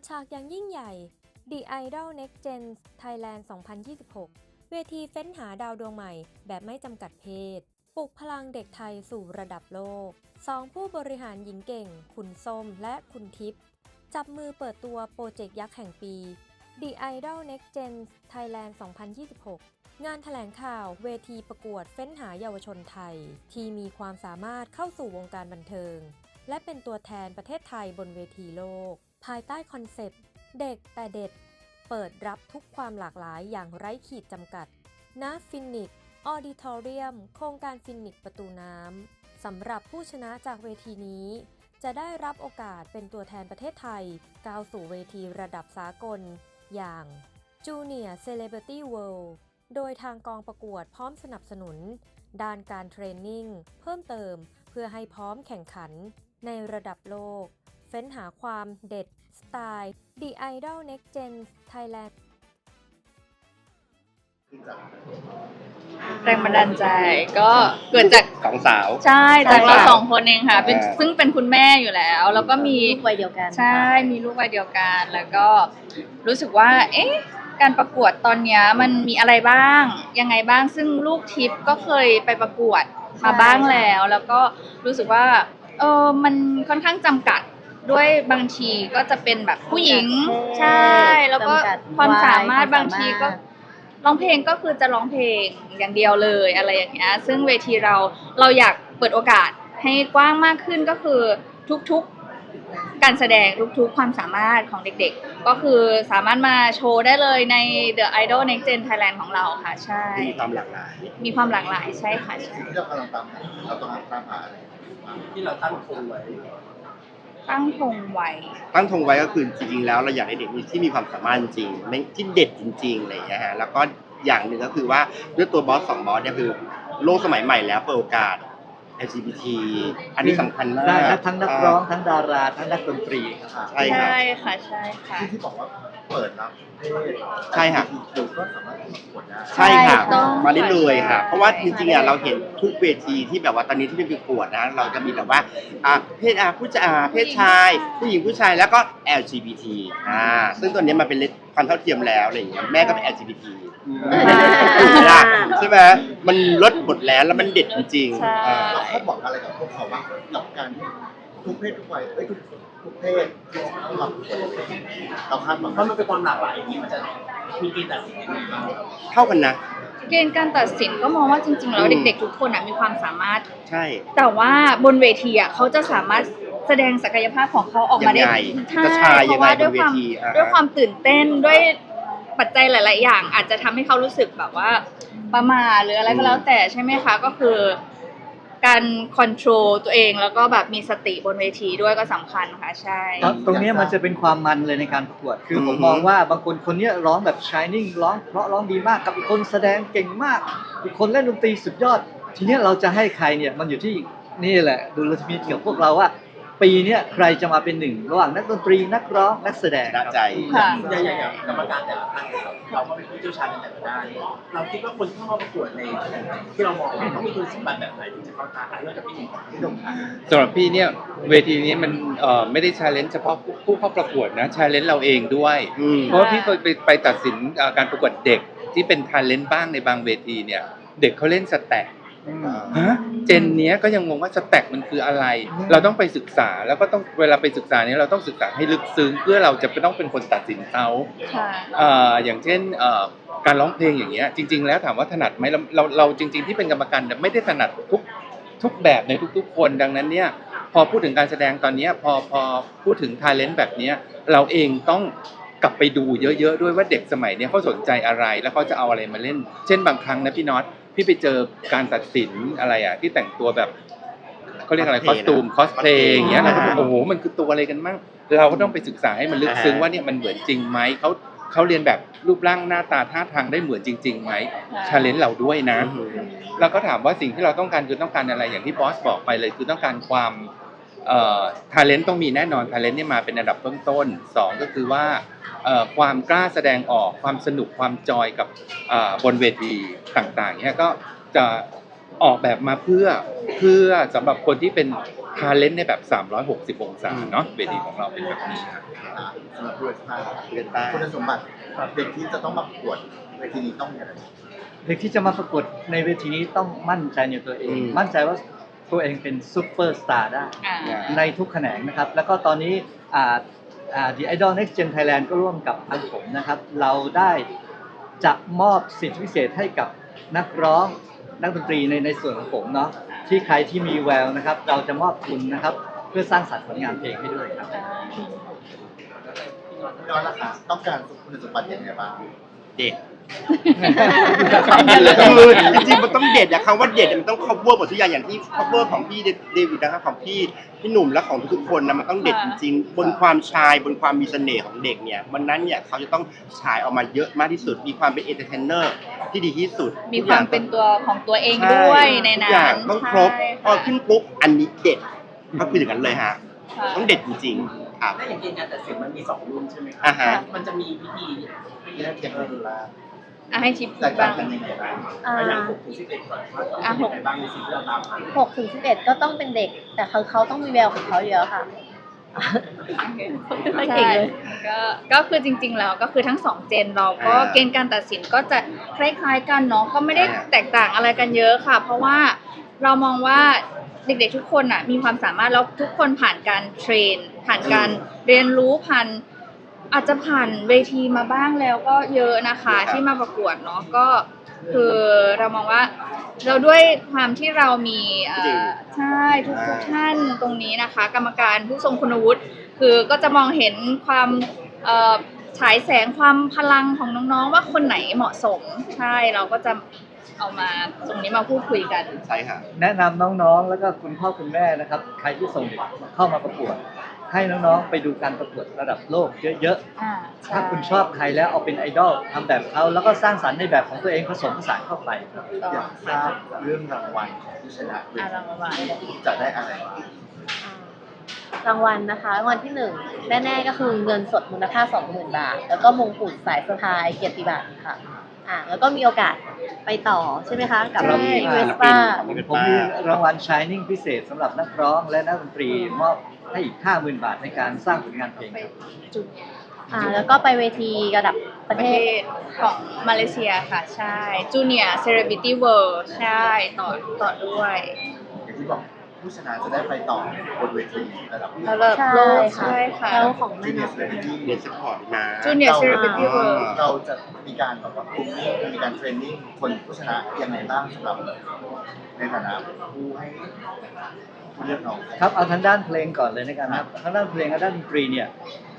ดฉากอย่างยิ่งใหญ่ The Idol Next Gen Thailand 2026 เวทีเฟ้นหาดาวดวงใหม่แบบไม่จำกัดเพศ ปลุกพลังเด็กไทยสู่ระดับโลก สองผู้บริหารหญิงเก่ง คุณส้มและคุณทิพย์จับมือเปิดตัวโปรเจกต์ยักษ์แห่งปี The Idol Next Gen Thailand 2026 งานแถลงข่าวเวทีประกวดเฟ้นหาเยาวชนไทย ที่มีความสามารถเข้าสู่วงการบันเทิง และเป็นตัวแทนประเทศไทยบนเวทีโลก ภายใต้คอนเซปต์ เด็กแต่เด็ด เปิดรับทุกความหลากหลายอย่างไร้ขีดจำกัดณฟินิกออดิทอเรียม โครงการฟินิกประตูน้ำสำหรับผู้ชนะจากเวทีนี้ จะได้รับโอกาสเป็นตัวแทนประเทศไทย ก้าวสู่เวทีระดับสากล อย่าง Junior Celebrity World โดยทางกองประกวดพร้อมสนับสนุน ด้านการเทรนนิ่ง เพิ่มเติมเพื่อให้พร้อมแข่งขันในระดับโลก เฟ้นหาความเด็ด สไตล์ The Idol Next Gen Thailand แรงบันดาลใจก็เกิดจากสองสาว ใช่จากเราใช่สองคนเองค่ะเป็นอ่าซึ่งเป็นคุณแม่อยู่แล้ว แล้วก็มีลูกวัยเดียวกันใช่มีลูกวัยเดียวกัน แล้วก็รู้สึกว่า เอ๊ะการประกวดตอนเนี้ยมันมีอะไรบ้าง ยังไงบ้างซึ่งลูกทิพย์ก็เคยไปประกวดมาบ้างแล้ว แล้วก็รู้สึกว่าเออมันค่อนข้างจำกัด ด้วยบางทีก็จะเป็นแบบผู้หญิงใช่ แล้วก็จำกัดความสามารถวัยบางทีก็ความสามารถร้องเพลงก็คือจะร้องเพลงอย่างเดียวเลยอะไรอย่างเงี้ย ซึ่งเวทีเราเราอยากเปิดโอกาสให้กว้างมากขึ้นก็คือทุกๆการแสดงทุกๆความสามารถของเด็กๆ ก็คือสามารถมาโชว์ได้เลยใน The Idol Next Gen Thailand ของเราค่ะ ใช่ที่มีความหลากหลาย มีความหลากหลายใช่ค่ะใช่สิ่งที่เรากำลังตามหาเราต้องตามหาอะไรบ้างที่เราตั้งคงไว้ ตั้งธงไว้ ตั้งธงไว้ก็คือจริงๆแล้วเราอยากให้เด็กมีที่มีความสามารถจริงไม่ที่เด็ดจริงๆอะไรอย่างเงี้ยฮะแล้วก็อย่างหนึ่งก็คือว่าด้วยตัวบอสสองบอสเนี่ยคือโลกสมัยใหม่แล้วเปิดโอกาส LGBT อันนี้สำคัญมากได้ทั้งนักร้องทั้งดาราทั้งนักดนตรีครับใช่ครับใช่ค่ะใช่ค่ะ ที่ที่บอกว่า เปิดรับเพศใช่ค่ะเด็กก็สามารถประกวดได้ใช่ค่ะต้องมาได้เลยค่ะใช่เพราะว่าจริงๆอะเราเห็นทุกเวทีที่แบบว่าตอนนี้ที่เป็นประกวดนะ เราจะมีแบบว่าอะเพศอะผู้ชายอะเพศชาย ผู้หญิงผู้ชายแล้วก็ LGBT อ่าซึ่งตัวเนี้ยมันเป็นความเท่าเทียมแล้วอะไรอย่างเงี้ยแม่ก็เป็น LGBT ถูกไหมล่ะใช่ไหมมันลดหมดแล้วแล้วมันเด็ดจริงๆใช่ อ่า เราคาดหวังอะไรกับพวกเขาบ้างกับการที่ทุกเพศทุกวัยเอ้ยทุก ทุกเพศต้องรับเราคาดหวังเพราะมันเป็นความหลากหลายอย่างนี้มันจะมีเกณฑ์ตัดสินยังไงบ้างเท่ากันนะ เกณฑ์การตัดสินก็มองว่าจริงๆแล้วอืมเด็กๆทุกคนอะมีความสามารถ ใช่ แต่ว่าบนเวทีอะเขาจะสามารถแสดงศักยภาพของเขาออกมาได้ยังไงใช่จะชายเพยังราะไงว่าบด้วยนเวความทีอ่าด้วยความตื่นเต้นด้วยปัจจัยหลาย ๆ อย่าง อาจจะทำให้เขารู้สึกแบบว่าประมาทหรืออะไรก็แล้วแต่ใช่ไหมคะก็คือ การคอนโทรลตัวเองแล้วก็แบบมีสติบนเวทีด้วยก็สำคัญค่ะใช่ตรงตรงเนี้ยมันจะเป็นความมันเลยในการประกวด คือผมอือฮึ มองว่าบางคนคนเนี้ยร้องแบบ shining ร้องเพราะร้องดีมากกับอีกคนแสดงเก่งมาก อีกคนเล่นดนตรีสุดยอด ทีเนี้ยเราจะให้ใครเนี่ยมันอยู่ที่นี่แหละดูลพินิจของพวกเราว่า ปีเนี้ยใครจะมาเป็นหนึ่ง ระหว่างนักดนตรีนักร้องนักแสดงน่าใจ ค่ะ อย่างอย่างอย่างกรรมการแต่ละท่านเนี่ยเราก็เป็นผู้เชี่ยวชาญในแต่ละด้านเราคิดว่าคนที่เข้ามาประกวดในที่เรามองว่าต้องมีคุณสมบัติแบบไหนถึงจะเข้าตาเรื่องกับพี่หนุ่มพี่หนุ่มค่ะสำหรับพี่เนี่ยเวทีนี้มันเอ่อไม่ได้ชาเลนจ์เฉพาะผู้ผู้เข้าประกวดนะชาเลนจ์เราเองด้วย อืม เพราะว่าพี่เคยไปไปตัดสินเอ่อการประกวดเด็กที่เป็นทาเลนต์บ้างในบางเวทีเนี่ย เด็กเขาเล่นสแต็กฮะ เจนเนี้ยก็ยังงงว่าสแต็กมันคืออะไร เราต้องไปศึกษาแล้วก็ต้องเวลาไปศึกษาเนี่ยเราต้องศึกษาให้ลึกซึ้งเพื่อเราจะไม่ต้องเป็นคนตัดสินเขาค่ะเอ่ออย่างเช่นเอ่อการร้องเพลงอย่างเงี้ยจริง ๆ แล้วถามว่าถนัดไหมเราเราเราจริง ๆที่เป็นกรรมการเนี่ยไม่ได้ถนัดทุกทุกแบบในทุก ๆ คนดังนั้นเนี่ยพอพูดถึงการแสดงตอนเนี้ยพอพอพูดถึงท ALENT แบบเนี้ยเราเองต้องกลับไปดูเยอะ ๆ ด้วยว่าเด็กสมัยเนี้ยเขาสนใจอะไรแล้วเขาจะเอาอะไรมาเล่น เช่นบางครั้งนะพี่น็อต พี่ไปเจอการตัดสินอะไรอะที่แต่งตัวแบบเขาเรียกอะไรคอ Cosplay สตูมนะคอสเพลย์อย่างเงี้ยเราก็อ่าโอ้โหมันคือตัวอะไรกันมั่งเราก็ต้องไปศึกษาให้มันลึกซึ้งอ่าว่าเนี่ยมันเหมือนจริงไหมเขาเขาเรียนแบบรูปร่างหน้าตาท่าทางได้เหมือนจริงๆไหมชาเลนจ์เราด้วยนะเราก็ถามว่าสิ่งที่เราต้องการคือต้องการอะไรอย่างที่บอสบอกไปเลย คือต้องการความเอ่อทาเลนต์ต้องมีแน่นอนทาเลนต์เนี่ยมาเป็นอันดับต้นๆสองก็คือว่าเอ่อ ความกล้าแสดงออกความสนุกความจอยกับอ่าบนเวทีต่างๆเนี่ยก็จะออกแบบมาเพื่อเพื่อสำหรับคนที่เป็นทาเลนในแบบ 360 องศาเนาะเวทีของเราเป็นแบบนี้ครับอ่าสำหรับด้วยสเรียนป้าคุณสมบัติเด็กที่จะต้องมาประกวดเวทีนี้ต้องมีอะไรเด็กที่จะมาประกวดในเวทีนี้ต้องมั่นใจในตัวเองอืมมั่นใจว่าตัวเองเป็นซูเปอร์สตาร์ได้อ่าในทุกแขนงนะครับ แล้วก็ตอนนี้อ่าอ่า The Idol Next Gen Thailand ก็ร่วมกับทางผมนะครับ เราได้จะมอบสิทธิพิเศษให้กับนักร้องนักดนตรีในในส่วนของผมเนาะที่ใครที่มีแววนะครับ เราจะมอบทุนนะครับ เพื่อสร้างสรรค์ผลงานเพลงให้ด้วยครับพี่น้อยล่ะคะต้องการคุณสมบัติยังไงบ้างเด็ ดคือจริงๆมันต้องเด็ดอะคำว่าเด็ดอะมันต้อง cover หมดทุกอย่างอย่างที่ cover ของพี่เดวิดนะครับของพี่พี่หนุ่มและของทุกๆคนนะมันต้องเด็ดจริงๆบนความชายบนความมีเสน่ห์ของเด็กเนี่ยวันนั้นเนี่ยเขาจะต้องฉายออกมาเยอะมากที่สุด มีความเป็นเอนเตอร์เทนเนอร์ที่ดีที่สุดมีความเป็นตัวของตัวเองใช่ด้วยในทุนั้กอย่างนต้องครบใช่พอขึ้นปุ๊บอันนี้เด็ดก็คืออย่างนั้นเลยฮะค่ะต้องเด็ดจริงๆครับถ้าอย่างเกณฑ์การตัดสินมันมีสองรุ่นใช่ไหมครัอ่าฮะ มันจะมีพิธีแยกเก็บเงินละ อะให้ทิปแตกบ้าต่างง กันยังไงบ้างอ่าเอาอย่างหกถึงสิบเอ็ดก่อนว่าต้องอะเป็นหกยังไงบ้างในสิ่งที่เราตามหาหกถึงสิบเอ็ดก็ต้องเป็นเด็ก แต่เขาเขาต้องมีแววของเขาอยู่แล้วค่ะไม่เก่งเลย ก็ก็คือจริง ๆ แล้วก็คือทั้งสองเจนเราก็อ่าเกณฑ์การตัดสินก็จะคล้ายๆกันเนาะก็ไม่ได้อ่าแตกต่างอะไรกันเยอะค่ะ เพราะว่าเรามองว่าเด็กๆทุกคนอะมีความสามารถแล้วทุกคนผ่านการเทรน ผ่านการเรียนรู้ผ่าน อาจจะผ่านเวทีมาบ้างแล้วก็เยอะนะคะที่มาประกวดเนาะก็คือเรามองว่า เราด้วยความที่เรามีเอ่อใช่ทุกทุกท่านตรงนี้นะคะ กรรมการผู้ทรงคุณวุฒิคือก็จะมองเห็นความเอ่อฉายแสงความพลังของน้องๆ ว่าคนไหนเหมาะสมใช่เราก็จะเอามาตรงนี้มาพูดคุยกันใช่ค่ะแนะนำน้องๆ แล้วก็คุณพ่อคุณแม่นะครับ ใครที่ส่งเด็กเข้ามาประกวด ให้น้องๆไปดูการประกวดระดับโลกเยอะอ่าๆถ้าคุณชอบใครแล้วเอาเป็นไอดอลทำแบบเขาแล้วก็สร้างสรรค์ในแบบของตัวเองผสมผสานเข้าไปครับต่ออยากทราบเรื่องรางวัลของผู้ชนะเวอะทีรางวัล จะได้อะไรบ้างรางวัลนะคะรางวัลที่หนึ่งแน่ๆก็คือเงินสดมูลค่าสองหมื่นบาท แล้วก็มงกุฎสายสะพายเกียรติบัตรค่ะ อ่าแล้วก็มีโอกาสไปต่อใช่ไหมคะกับใช่ที่ค่ะเวสป้า ผมมีรางวัล Shining พิเศษสำหรับนักร้องและนักดนตรีมอบให้อีก 50,000 บาทในการสร้างผลงานเพลงครับอ่าแล้วก็ไปเวทีระดับปประระเทเทศศของมาเลเซียค่ะ ใช่ Junior Celebrity World ใช่ ต่อต่อด้วย อย่างที่บอก ผู้ชนะจะได้ไปต่อบนเวทีระดับระดับโลกใช่ใช่ค่ะค่ะแล้วของจูแม่เนียนัร์บเซเลบริตี้เรียนสปอร์ตนะ Junior Celebrity อ่า World เราจะมีการแบบว่าคุมมิ่งมีการเทรนนิ่งคนผู้ชนะยังไงบ้างสำหรับในฐานะผู้ให้ผู้ เลือกน้องครับเอาทางด้านเพลงก่อนเลยนะครับทางด้านเพลงกับด้านดนตรีเนี่ย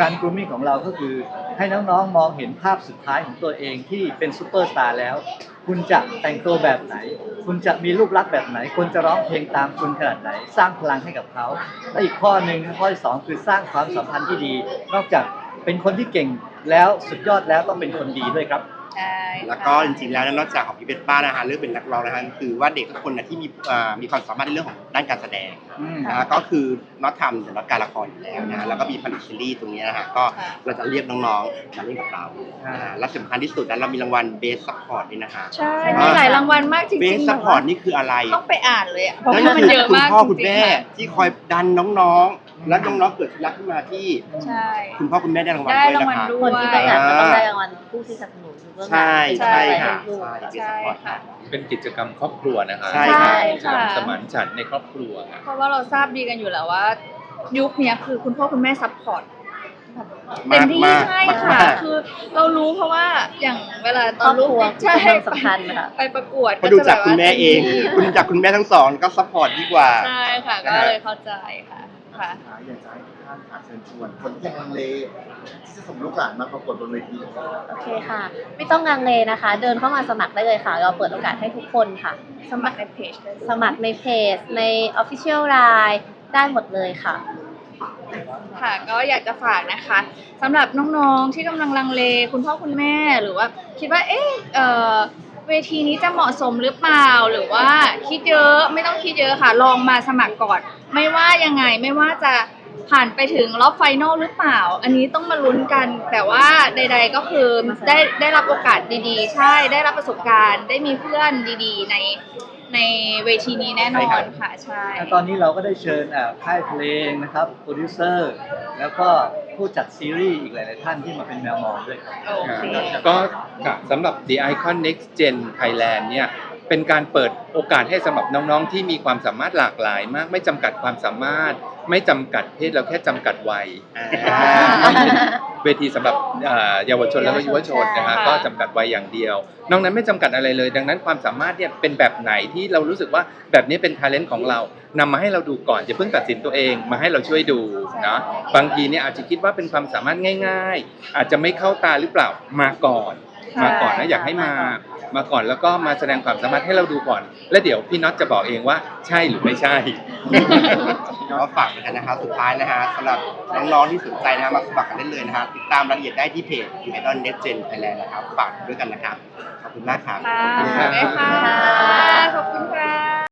การกรูมมิ่งของเราก็คือให้น้องๆมองเห็นภาพสุดท้ายของตัวเองที่เป็นซูเปอร์สตาร์แล้ว คุณจะแต่งตัวแบบไหน คุณจะมีรูปลักษณ์แบบไหนคุณจะร้องเพลงตามคุณขนาดไหน สร้างพลังให้กับเขาและอีกข้อหนึ่งข้อที่สองคือสร้างความสัมพันธ์ที่ดี นอกจากเป็นคนที่เก่งแล้วสุดยอดแล้วต้องเป็นคนดีด้วยครับ ใช่ค่ะแล้วก็จริงๆแล้วนอกจากของพี่เป็ดป้านะฮะเรื่องเป็นนักร้องนะฮะคือว่าเด็กทุกคนนะที่มีอ่ามีความสามารถในเรื่องของด้านการแสดงอืมนะฮะก็คือน็อตทำเดี๋ยวน็อตการละครอยู่แล้วนะฮะแล้วก็มีผลิตซีรีส์ตรงนี้นะฮะก็ค่ะเราจะเรียกน้องๆมาเล่นกับเรานะฮะและสำคัญที่สุดนั้นเรามีรางวัลเบสซัพพอร์ตด้วยนะฮะใช่มีหลายรางวัลมากจริงเบสๆซัพพอร์ตนี่คืออะไรต้องไปอ่านเลยอะเพราะนั่นว่าก็มันคือเยอะคุณมากพ่อจคุณริงแม่ๆค่ะที่คอยดันน้องๆ แล้วน้องๆเกิดรักขึ้นมาที่ใช่ คุณพ่อคุณแม่ได้รางวัลได้ด้วยรางนะวัลคะ ด้ควนยที่ประกาศก็ต้องได้รางวัลผู้ที่สนับสนุนอยู่เบื้องหลังใช่ใช่เป็นค่ะลูกใช่เบสซัพพอร์ตค่ะ เป็นกิจกรรมครอบครัวนะคะใช่ใช่กิจกรรค่ะมสมานฉันท์ในครอบครัวครับเพราะว่าเราทราบดีกันอยู่แล้วว่า ยุคเนี้ยคือคุณพ่อคุณแม่ซัพพอร์ตเต็มที่มากๆใช่มากๆค่ะคือเรารู้เพราะว่าอย่างเวลาตครออนบลูกครัวใช่เป็นสำคัญค่ะ ไปประกวดพอดูจากจะแบบคุณแม่เอง คุณจากคุณแม่ทั้งสองก็ซัพพอร์ตดีกว่า ใช่ค่ะ ก็เลยเข้าใจค่ะ ค่ะอยากจะให้ท่านฝากเชิญชวนคนที่ยังลังเลที่จะส่งลูกหลานมาประกวดบนเวทีโอเคค่ะ ไม่ต้องลังเลนะคะ เดินเข้ามาสมัครได้เลยค่ะ เราเปิดโอกาสให้ทุกคนค่ะ สมัครในเพจได้สมัครในเพจ ใน Official Line ได้หมดเลยค่ะ ค่ะก็อยากจะฝากนะคะสำหรับน้องๆที่กำลังลังเล คุณพ่อคุณแม่หรือว่าคิดว่าเอ๊ะเอ่อ เวทีนี้จะเหมาะสมหรือเปล่าหรือว่าคิดเยอะไม่ต้องคิดเยอะค่ะ ลองมาสมัครก่อน ไม่ว่ายังไงไม่ว่าจะ ผ่านไปถึงรอบไฟนอลหรือเปล่า อันนี้ต้องมาลุ้นกัน แต่ว่าใด ๆก็คือได้ได้รับโอกาสดีๆ ใช่ ได้รับประสบการณ์ ได้มีเพื่อนดีๆ ในในเวทีนี้แน่นอนค่ะ ใช่แล้วตอนนี้เราก็ได้เชิญอ่าค่ายเพลงนะครับ โปรดิวเซอร์ แล้วก็ผู้จัดซีรีส์อีกหลาย ๆ ท่านที่มาเป็นแมวมองด้วยครับ โอเค ก็ค่ะสำหรับ The Icon Next Gen Thailand เนี่ย เป็นการเปิดโอกาสให้สำหรับน้องๆ ที่มีความสามารถหลากหลายมาก ไม่จำกัดความสามารถ ไม่จำกัดเพศเราแค่จำกัดวัยอ่าเวทีสำหรับอ่าเยาวชนและยุวชนนะฮะค่ะก็จำกัดวัยอย่างเดียวนอกนั้นไม่จำกัดอะไรเลย ดังนั้นความสามารถเนี่ยเป็นแบบไหนที่เรารู้สึกว่าแบบนี้เป็นท ALENT ของเรานำมาให้เราดูก่อนอย่าเพิ่งตัดสินตัวเองมาให้เราช่วยดูนะบางทีเนี่ยอาจจะคิดว่าเป็นความสามารถง่าย ๆ อาจจะไม่เข้าตาหรือเปล่ามาก่อนใช่มาก่อนนะอยากให้มา มาก่อนแล้วก็มาแสดงความสามารถให้เราดูก่อน แล้วเดี๋ยวพี่น็อตจะบอกเองว่าใช่หรือไม่ใช่ ก็ฝากเหมือนกันนะครับสุดท้ายนะฮะสำหรับน้องๆที่สนใจนะฮะมาสมัครกันได้เลยนะฮะติดตามรายละเอียดได้ที่เพจ Idol Next Gen Thailand นะครับฝากด้วยกันนะครับขอบคุณมากครับค่ะขอบคุณครับได้ค่ะขอบคุณค่ะ